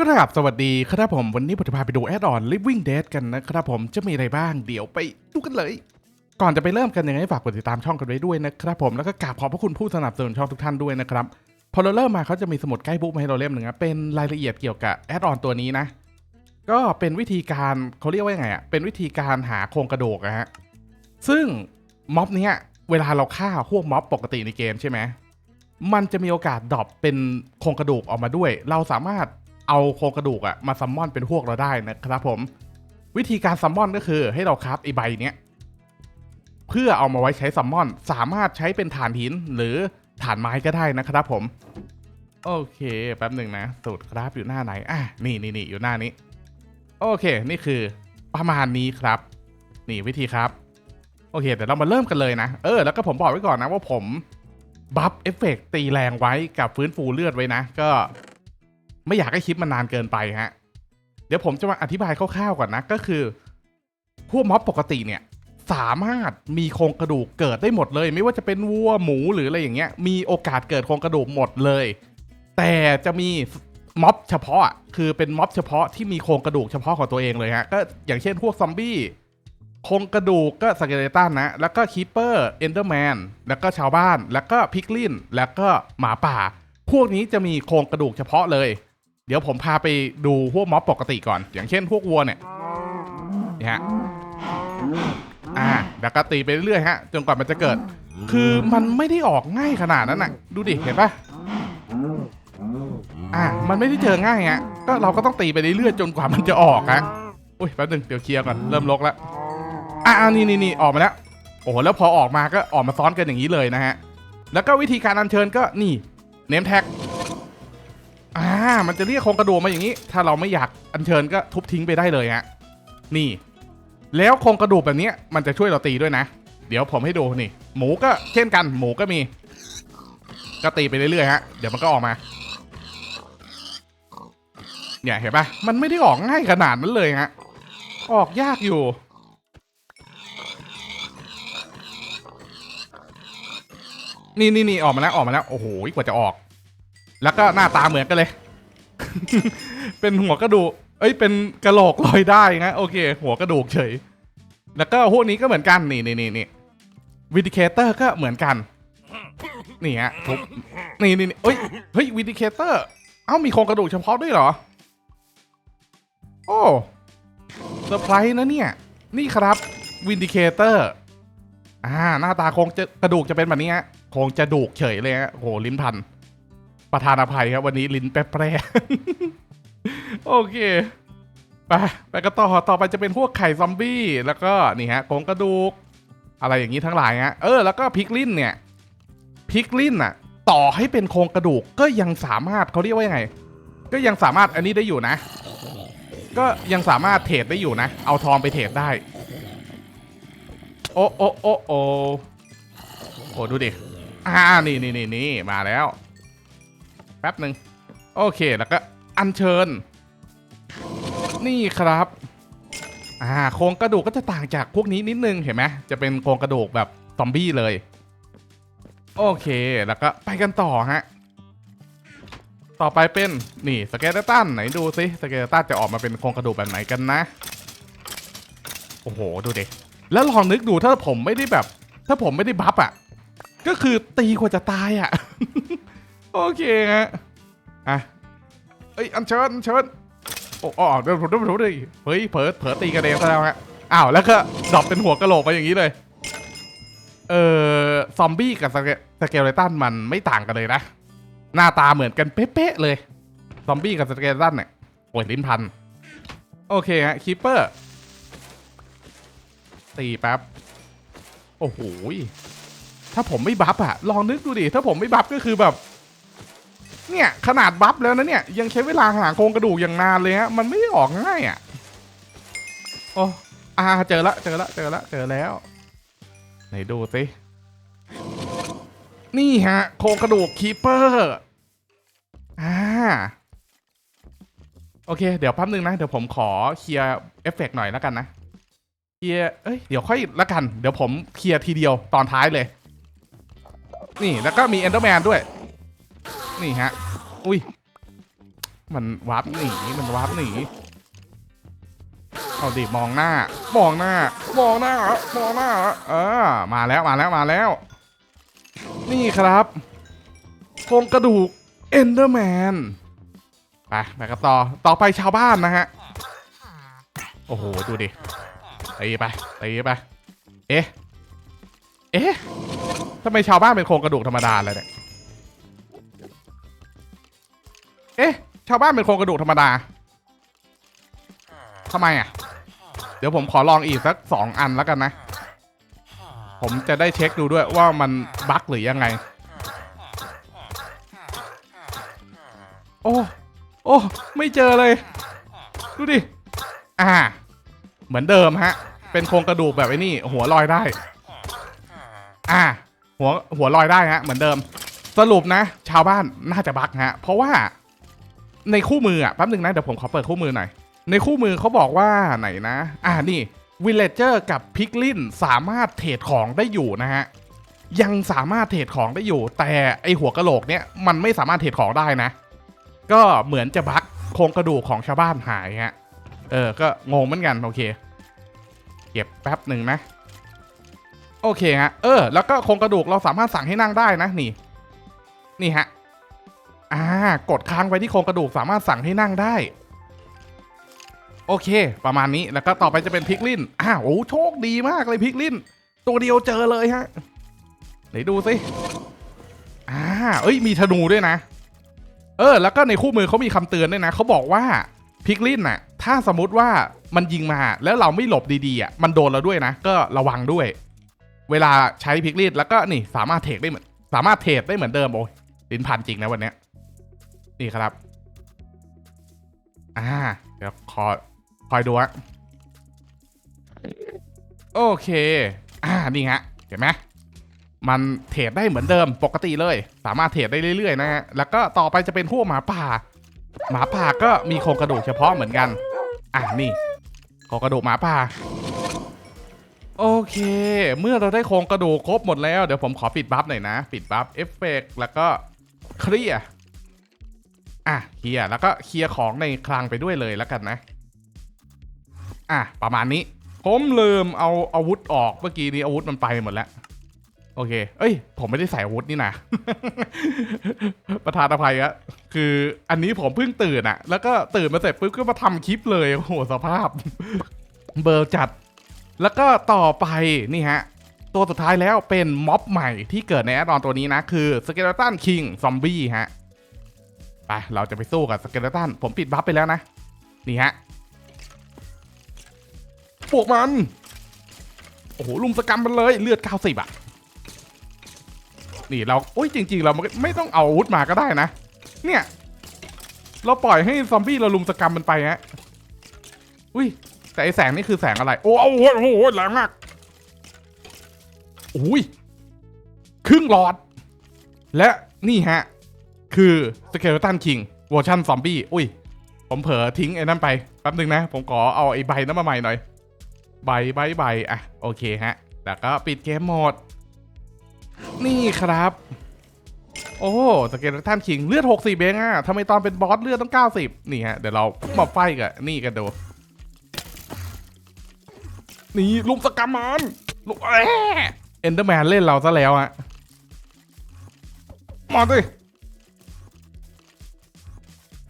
ก็ครับสวัสดีครับผมวันนี้ผมจะพาไปดูแอดออน Living Dead กันนะครับผมจะมีอะไรบ้างเดี๋ยวไปดูกันเลย ก่อนจะไปเริ่มกันยังไงฝากกดติดตามช่องกันไว้ด้วยนะครับผมแล้วก็กราบขอบพระคุณผู้สนับสนุนช่องทุกท่านด้วยนะครับพอเราเริ่มมาเขาจะมีสมุดใกล้บุ๊กมาให้เราเล่มหนึ่งนะเป็นรายละเอียดเกี่ยวกับแอดออนตัวนี้นะ ก็เป็นวิธีการเขาเรียกว่ายังไงอะเป็นวิธีการหาโครงกระดูกอะฮะซึ่งม็อบเนี้ยเวลาเราฆ่าพวกม็อบปกติในเกมใช่ไหมมันจะมีโอกาสดรอปเป็นโครงกระดูกออกมาด้วย เราสามารถ เอาโครงกระดูกอะมาซัมมอนเป็นพวกเราได้นะครับผม วิธีการซัมมอนก็คือให้เราคราฟไอใบเนี้ยเพื่อเอามาไว้ใช้ซัมมอน สามารถใช้เป็นฐานหินหรือฐานไม้ก็ได้นะครับผม โอเคแป๊บหนึ่งนะ สูตรคราฟอยู่หน้าไหนอะนี่นี่นี่อยู่หน้านี้ โอเค นี่คือประมาณนี้ครับ นี่วิธีครับ โอเคเดี๋ยวเรามาเริ่มกันเลยนะ เออแล้วก็ผมบอกไว้ก่อนนะว่าผมบัฟเอฟเฟกตีแรงไว้กับฟื้นฟูเลือดไว้นะ ก็ ไม่อยากให้คลิปมันนานเกินไปฮะ เดี๋ยวผมจะมาอธิบายคร่าวๆก่อนนะ ก็คือ พวกม็อบปกติเนี่ย สามารถมีโครงกระดูกเกิดได้หมดเลย ไม่ว่าจะเป็นวัวหมูหรืออะไรอย่างเงี้ย มีโอกาสเกิดโครงกระดูกหมดเลย แต่จะมีม็อบเฉพาะคือเป็นม็อบเฉพาะที่มีโครงกระดูกเฉพาะของตัวเองเลยฮะก็อย่างเช่นพวกซอมบี้โครงกระดูกก็สเกเลตันนะ แล้วก็คีเปอร์เอนเดอร์แมนแล้วก็ชาวบ้าน แล้วก็พิกลินแล้วก็หมาป่า พวกนี้จะมีโครงกระดูกเฉพาะเลย เดี๋ยวผมพาไปดูพวกม็อบปกติก่อน อย่างเช่นพวกวัวเนี่ยนี่ฮะอ่าแล้วก็ตีไปเรื่อยฮะจนกว่ามันจะเกิด คือมันไม่ได้ออกง่ายขนาดนั้นน่ะ ดูดิเห็นปะอ่ามันไม่ได้เจอง่ายฮะก็เราก็ต้องตีไปเรื่อยจนกว่ามันจะออกฮะอุ้ยแป๊บนึงเดี๋ยวเคลียร์ก่อนเริ่มลกแล้วอ่านี่นี่นี่ออกมาแล้วโอ้โหแล้วพอออกมาก็ออกมาซ้อนกันอย่างนี้เลยนะฮะแล้วก็วิธีการอัญเชิญก็นี่เนมแท็ก อ่า มันจะเรียกโครงกระดูกมาอย่างนี้ ถ้าเราไม่อยากอัญเชิญก็ทุบทิ้งไปได้เลยฮะ นี่ แล้วโครงกระดูกแบบนี้มันจะช่วยเราตีด้วยนะ เดี๋ยวผมให้ดูนี่ หมูก็เช่นกัน หมูก็มี ก็ตีไปเรื่อยๆฮะ เดี๋ยวมันก็ออกมา เนี่ยเห็นปะมันไม่ได้ออกง่ายขนาดนั้นเลยฮะ ออกยากอยู่นี่นี่นี่ออกมาแล้วออกมาแล้ว โอ้โหกว่าจะออก แล้วก็หน้าตาเหมือนกันเลย เป็นหัวกระดูก เอ้ย เป็นกระโหลกลอยได้นะโอเค หัวกระดูกเฉย แล้วก็พวกนี้ก็เหมือนกัน นี่นี่นี่นี่วิดิเคเตอร์ก็เหมือนกัน นี่ฮะทุบนี่นี่นี่เอ้ย เฮ้ยวิดิเคเตอร์ เอ้า มีโครงกระดูกเฉพาะด้วยเหรอ โอ้เซอร์ไพรส์นะเนี่ย นี่ครับวินดิเคเตอร์ อ่า หน้าตาโครงจะกระดูกจะเป็นแบบนี้ฮะ โครงจะดูกเฉยเลยฮะโอ้โหลิ้นพัน ประธานอภัยครับ วันนี้ลิ้นแปรๆโอเคไปไปกันต่อต่อไปจะเป็นพวกไข่ซอมบี้แล้วก็นี่ฮะโครงกระดูก อะไรอย่างนี้ทั้งหลายฮะเออแล้วก็พิกลินเนี่ยพิกลินอะ ต่อให้เป็นโครงกระดูกก็ยังสามารถเขาเรียกว่ายังไง ก็ยังสามารถอันนี้ได้อยู่นะ ก็ยังสามารถเทรดได้อยู่นะ เอาทองไปเทรดได้ โอ้โอ้โอ้โอ้โอ้ดูดิอ่านี่นี่นี่นี่มาแล้ว แป๊บหนึ่งโอเคแล้วก็อัญเชิญ นี่ครับอ่าโครงกระดูกก็จะต่างจากพวกนี้นิดนึงเห็นไหมจะเป็นโครงกระดูกแบบซอมบี้เลย โอเคแล้วก็ไปกันต่อฮะต่อไปเป็นนี่สเกเลตันไหนดูซิสเกเลตันจะออกมาเป็นโครงกระดูกแบบไหนกันนะ โอ้โหดูด็แล้วลองนึกดูถ้าผมไม่ได้แบบ ถ้าผมไม่ได้บัฟอะ ก็คือตีกว่าจะตายอะ โอเคฮะอะเอ้ยอันเชิญอันเชิญโอ้อ๋อเดี๋ยวผมเดี๋ยวผมเดี๋ยเฮ้ยเผลอเผลอตีกันเองซะแล้วฮะอ้าวแล้วก็ดรอปเป็นหัวกะโหลกไปอย่างนี้เลย เออซอมบี้กับสเกสเกเลตันมันไม่ต่างกันเลยนะ หน้าตาเหมือนกันเป๊ะๆเลย ซอมบี้กับสเกลเลตันเนี่ยโอ้ยลิ้นพัน โอเคฮะคีเปอร์ตีแป๊บ โอ้โหถ้าผมไม่บัฟอะลองนึกดูดิ ถ้าผมไม่บัฟก็คือแบบ เนี่ยขนาดบัฟแล้วนะเนี่ย ยังใช้เวลาหาโครงกระดูกอย่างนานเลยฮะมันไม่ได้ออกง่ายอะโอ้อาเจอละเจอละเจอละเจอแล้วไหนดูสินี่ฮะ โครงกระดูกคีเปอร์อ่าโอเค เดี๋ยวแป๊บนึงนะ เดี๋ยวผมขอเคลียร์เอฟเฟกต์หน่อยแล้วกันนะเคลียร์เอ้ยเดี๋ยวค่อยละกัน เดี๋ยวผมเคลียร์ทีเดียวตอนท้ายเลย นี่แล้วก็มีเอนเดอร์แมนด้วย นี่ฮะ อุ้ย มันวาร์ปหนี มันวาร์ปหนี เอาดิมองหน้า มองหน้า มองหน้า มองหน้า เออ มาแล้ว มาแล้ว มาแล้ว นี่ครับโครงกระดูกเอนเดอร์แมน ไปไปกันต่อ ต่อไปชาวบ้านนะฮะ โอ้โห ดูดิ ตีไป ตีไป เอ๊ะ เอ๊ะทำไมชาวบ้านเป็นโครงกระดูกธรรมดาเลยเนี่ย เอ๊ะ ชาวบ้านเป็นโครงกระดูกธรรมดาทำไมอะ เดี๋ยวผมขอลองอีกสักสองอันแล้วกันนะ ผมจะได้เช็คดูด้วยว่ามันบั๊กหรือยังไง โอ้ โอ้ ไม่เจอเลย ดูดิ อ่า เหมือนเดิมฮะ เป็นโครงกระดูกแบบไอ้นี่ หัวลอยได้ อ่า หัวหัวลอยได้ฮะ เหมือนเดิม สรุปนะ ชาวบ้านน่าจะบั๊กฮะ เพราะว่า ในคู่มืออะแป๊บหนึ่งนะเดี๋ยวผมขอเปิดคู่มือหน่อยในคู่มือเขาบอกว่าไหนนะ อ่านี่วิลเลเจอร์กับพิกลินสามารถเทรดของได้อยู่นะฮะยังสามารถเทรดของได้อยู่ แต่ไอหัวกะโหลกเนี่ยมันไม่สามารถเทรดของได้นะ ก็เหมือนจะบักโครงกระดูกของชาวบ้านหายฮะเออก็งงเหมือนกันโอเค เก็บแป๊บหนึ่งนะ โอเคฮะเออ แล้วก็โครงกระดูกเราสามารถสั่งให้นั่งได้นะนี่ นี่ฮะ อ่ากดค้างไว้ที่โครงกระดูกสามารถสั่งให้นั่งได้ โอเค ประมาณนี้แล้วก็ต่อไปจะเป็นพิกลินอ้าวโอ้โชคดีมากเลยพิกลิน ตัวเดียวเจอเลยฮะไหนดูสิอ่าเอ้ยมีธนูด้วยนะ เออ แล้วก็ในคู่มือเขามีคำเตือนด้วยนะเขาบอกว่าพิกลินน่ะ ถ้าสมมติว่ามันยิงมาแล้วเราไม่หลบดีๆอะมันโดนเราด้วยนะ ก็ระวังด้วย เวลาใช้พิกลินแล้วก็นี่สามารถเทรดได้เหมือนสามารถเทรดได้เหมือนเดิมโอ้ยลิ้นพันจริงนะวันเนี้ย นี่ครับ อ่า เดี๋ยวคอคอยดูฮะโอเค อ่า นี่ฮะ เห็นไหมมันเทรดได้เหมือนเดิมปกติเลย สามารถเทรดได้เรื่อยๆนะฮะ แล้วก็ต่อไปจะเป็นพวกหมาป่า หมาป่าก็มีโครงกระดูกเฉพาะเหมือนกัน อะนี่โครงกระดูกหมาป่า โอเค เมื่อเราได้โครงกระดูกครบหมดแล้ว เดี๋ยวผมขอปิดบัฟหน่อยนะ ปิดบัฟเอฟเฟกแล้วก็เคลียร์ อะเคลียร์แล้วก็เคลียร์ของในคลังไปด้วยเลยแล้วกันนะ อะประมาณนี้ ผมลืมเอาอาวุธออกเมื่อกี้นี้อาวุธมันไปหมดแล้วโอเค เอ้ย ผมไม่ได้ใส่อาวุธนี่นะ ประธานอภัยอะคืออันนี้ผมเพิ่งตื่นอะแล้วก็ตื่นมาเสร็จปุ๊บก็มาทำคลิปเลย โอ้โห สภาพ เบอร์จัด แล้วก็ต่อไปนี่ฮะ ตัวสุดท้ายแล้วเป็นม็อบใหม่ที่เกิดในแอดออนตัวนี้นะ คือสเกเลตันคิงซอมบี้ฮะ ไป เราจะไปสู้กับสเกเลตัน ผมปิดบัฟไปแล้วนะ นี่ฮะพวกมัน โอ้โห ลุมสกรรมมันเลย เลือด 90 อะ นี่เราโอ้ยจริง ๆ เราไม่ต้องเอาอาวุธมาก็ได้นะ เนี่ย เราปล่อยให้ซอมบี้เราลุมสกรรมมันไปฮะ อุ้ย แต่ไอแสงนี่คือแสงอะไร โอ้โหโอ้โหแรงมากอุ้ย ครึ่งหลอด และนี่ฮะ คือสเกลตันคิงเวอร์ชันซอมบี้อุ้ย ผมเผลอทิ้งไอ้นั่นไป แป๊บนึงนะ ผมขอเอาไอ้ใบนั้นมาใหม่หน่อย ใบใบใบอะ โอเคฮะแล้วก็ปิดเกมโหมด นี่ครับ โอ้สเกลตันคิงเลือด 60เองอะทำไมตอนเป็นบอสเลือดต้อง 90 นี่ฮะ เดี๋ยวเรามาไฟกับนี่กันดู นี่ลุมสกรรมมันลุมเอ็นเดอร์แมนเล่นเราซะแล้วฮะมาดิ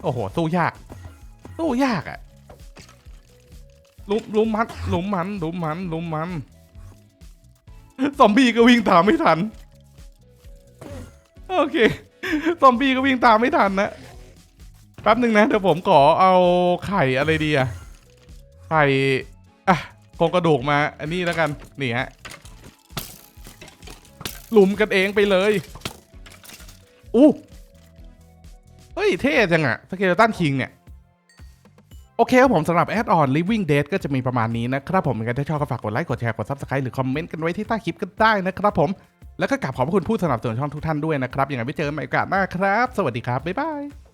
โอ้โห สู้ยาก สู้ยากอะลุมลุมมันลุมมันลุมมันลุมมันซอมบี้ก็วิ่งตามไม่ทัน โอเค ซอมบี้ก็วิ่งตามไม่ทันนะแป๊บหนึ่งนะ เดี๋ยวผมขอเอาไข่อะไรดีอะไข่อะโครงกระดูกมา อันนี้แล้วกัน นี่ฮะหลุมกันเองไปเลยอู้ เฮ้ย เท่จังอะสเกเลตันคิงเนี่ย โอเคครับผมสำหรับแอดออน Living Dead ก็จะมีประมาณนี้นะครับผมยังไงถ้าชอบก็ฝากกดไลค์กดแชร์กด Subscribe หรือคอมเมนต์กันไว้ที่ใต้คลิปกันได้นะครับผม แล้วก็กลับขอบพระคุณผู้สนับสนุนช่องทุกท่านด้วยนะครับยังไงไว้เจอกันใหม่โอกาสหน้าครับ สวัสดีครับบ๊ายบาย